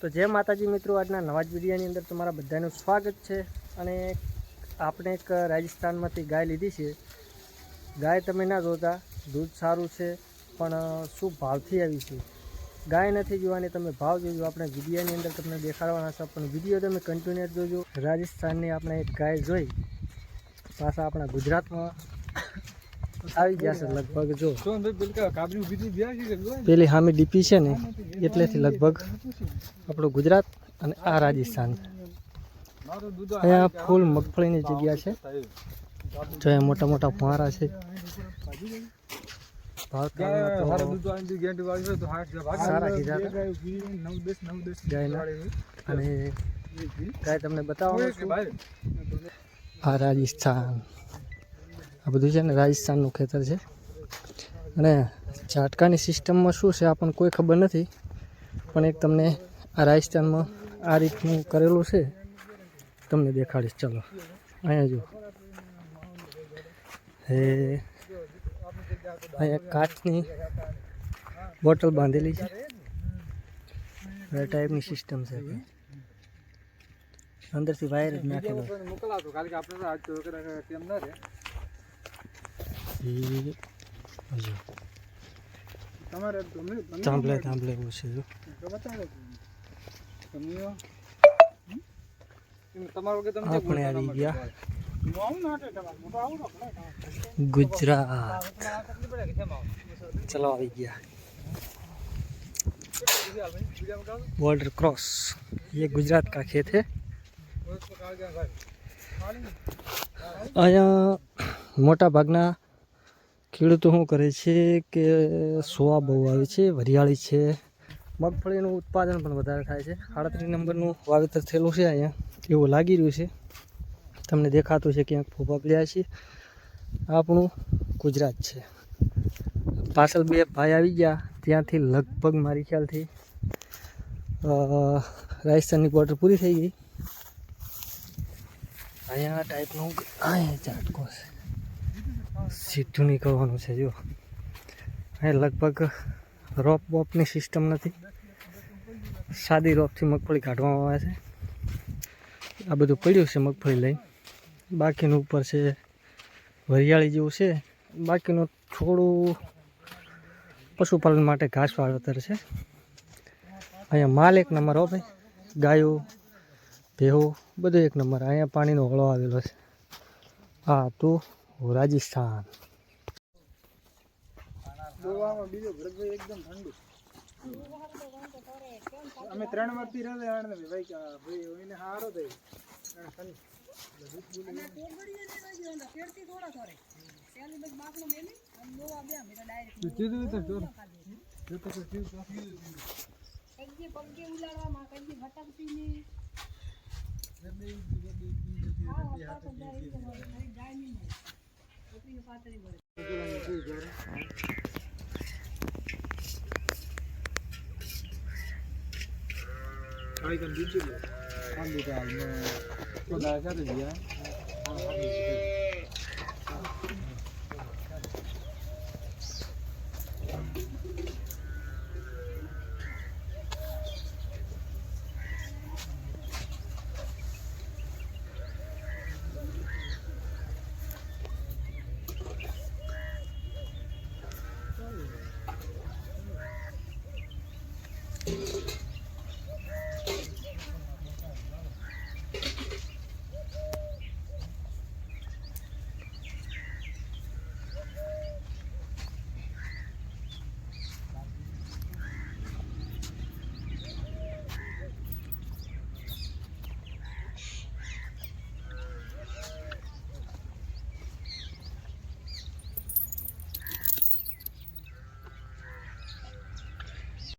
તો જય માતાજી મિત્રો, આજના નવા જ વિડીયોની અંદર તમારા બધાનું સ્વાગત છે અને આપણે એક રાજસ્થાનમાંથી ગાય લીધી છે. ગાય તમે ના જોતા, દૂધ સારું છે, પણ શું ભાવથી આવી છે? ગાય નથી જોવાની, તમે ભાવ જોજો. આપણે વિડીયોની અંદર તમને દેખાડવાના છે, પણ વીડિયો તમે કન્ટિન્યુઅસ જોજો. રાજસ્થાનની આપણે એક ગાય જોઈ. પાછા આપણા ગુજરાતમાં આવી ગયા છે લગભગ જો. પેલી સામે ડીપી છે ને એટલેથી લગભગ આપણું ગુજરાત અને આ રાજસ્થાન. અહીંયા ફૂલ મગફળીની જગ્યા છે. જો અહીંયા મોટા મોટા ફુવારા છે. અને ગાય તમને બતાવો આ રાજસ્થાન. આ બધું છે ને રાજસ્થાનનું ખેતર છે. અને ઝાટકાની સિસ્ટમમાં શું છે આપણને કોઈ ખબર નથી. પણ એક તમને આ રાજસ્થાનમાં આ રીતનું કરેલું છે. તમને દેખાડીશ, ચલો. અહીંયા જો હે. અહીંયા કાચની બોટલ બાંધેલી છે. આ ટાઈપની સિસ્ટમ છે અંદરથી વાયર જ નાખેલો એ હજુ થાંભલે થાંભલે એવું છે જો આપણે આવી ગયા ગુજરાત ચલો આવી ગયા बॉर्डर क्रॉस ये गुजरात का खेत है અહીંયા મોટા ભાગના ખેડૂતો શું કરે છે કે સોવા બહુ આવે છે, વરિયાળી છે. મગફળીનું ઉત્પાદન પણ વધારે થાય છે. આડત્રીસ નંબરનું વાવેતર થયેલું છે અહીંયા. એવું લાગી રહ્યું છે. તમને દેખાતું છે ક્યાંક ફોફા પડ્યા છે. આપણું ગુજરાત છે. પાછળ બે ભાઈ આવી ગયા. ત્યાંથી લગભગ મારી ખ્યાલથી રાજસ્થાનની બોર્ડર પૂરી થઈ ગઈ. અહીંયા ટાઈપનું અહીંયા ચાટકો છે. સીધું નીકળવાનું છે જો અહીંયા લગભગ રોપ બોપની સિસ્ટમ નથી. સાદી રોપથી મગફળી કાઢવામાં આવે છે. આ બધું પડ્યું છે મગફળી લઈ બાકીનું ઉપર છે વરિયાળી જેવું છે. બાકીનું થોડું પશુપાલન માટે ઘાસ વાવેતર છે. અહીંયા માલ એક નંબર હો ભાઈ. ગાયો ભેહો બધું એક નંબર. અહીંયા પાણીનો હળો આવેલો છે. હા, તો રાજસ્થાન અમે ત્રણ વર્ષથી રહે આણંદ ભાઈ કે ભાઈ એને હારો થઈ ભાઈ Kan dia. Kan dia. Kan dia. Kan dia. Kan dia. Kan dia. Kan dia. Kan dia. Kan